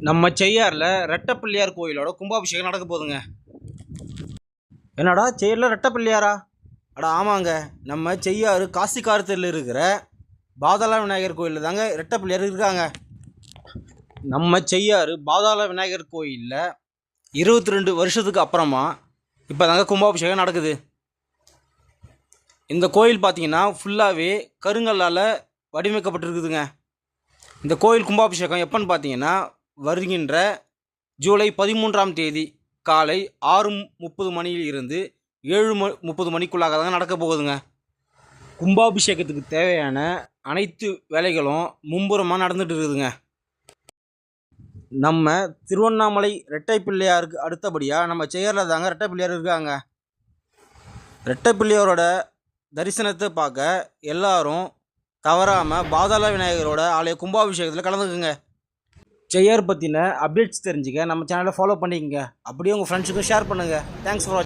நம்ம செய்யாரில் ரெட்டப்பிள்ளையார் கோயிலோட கும்பாபிஷேகம் நடக்க போகுதுங்க. என்னடா செய்யாரில் ரெட்டப்பிள்ளையாரா? அடா ஆமாங்க. நம்ம செய்யாறு காசி காரத்தில் இருக்கிற பாதாள விநாயகர் கோயிலில் தாங்க ரெட்டப்பிள்ளையார் இருக்காங்க. நம்ம செய்யாறு பாதாள விநாயகர் கோயிலில் இருபத்தி ரெண்டு வருஷத்துக்கு அப்புறமா இப்போ தாங்க கும்பாபிஷேகம் நடக்குது. இந்த கோயில் பார்த்தீங்கன்னா ஃபுல்லாகவே கருங்கல்லால் வடிவமைக்கப்பட்டிருக்குதுங்க. இந்த கோயில் கும்பாபிஷேகம் எப்போன்னு பார்த்தீங்கன்னா வருகின்ற ஜூலை பதிமூன்றாம் தேதி காலை ஆறு முப்பது மணியில் இருந்து ஏழு ம முப்பது மணிக்குள்ளாக தாங்க நடக்க போகுதுங்க. கும்பாபிஷேகத்துக்கு தேவையான அனைத்து வேலைகளும் மும்புறமாக நடந்துட்டு இருக்குதுங்க. நம்ம திருவண்ணாமலை ரெட்டை பிள்ளையாருக்கு அடுத்தபடியாக நம்ம செய்யரில் தாங்க ரெட்டை பிள்ளையார் இருக்காங்க. ரெட்டை பிள்ளையாரோட தரிசனத்தை பார்க்க எல்லாரும் தவறாமல் பாதாள விநாயகரோட ஆலய கும்பாபிஷேகத்தில் கலந்துக்குங்க. ஜெயர் பற்றின அப்டேட்ஸ் தெரிஞ்சுக்க. நம்ம சேனலை ஃபாலோ பண்ணிக்கங்க. அப்படியே உங்கள் ஃப்ரெண்ட்ஸுக்கும் ஷேர் பண்ணுங்கள் தேங்க்ஸ் ஃபார்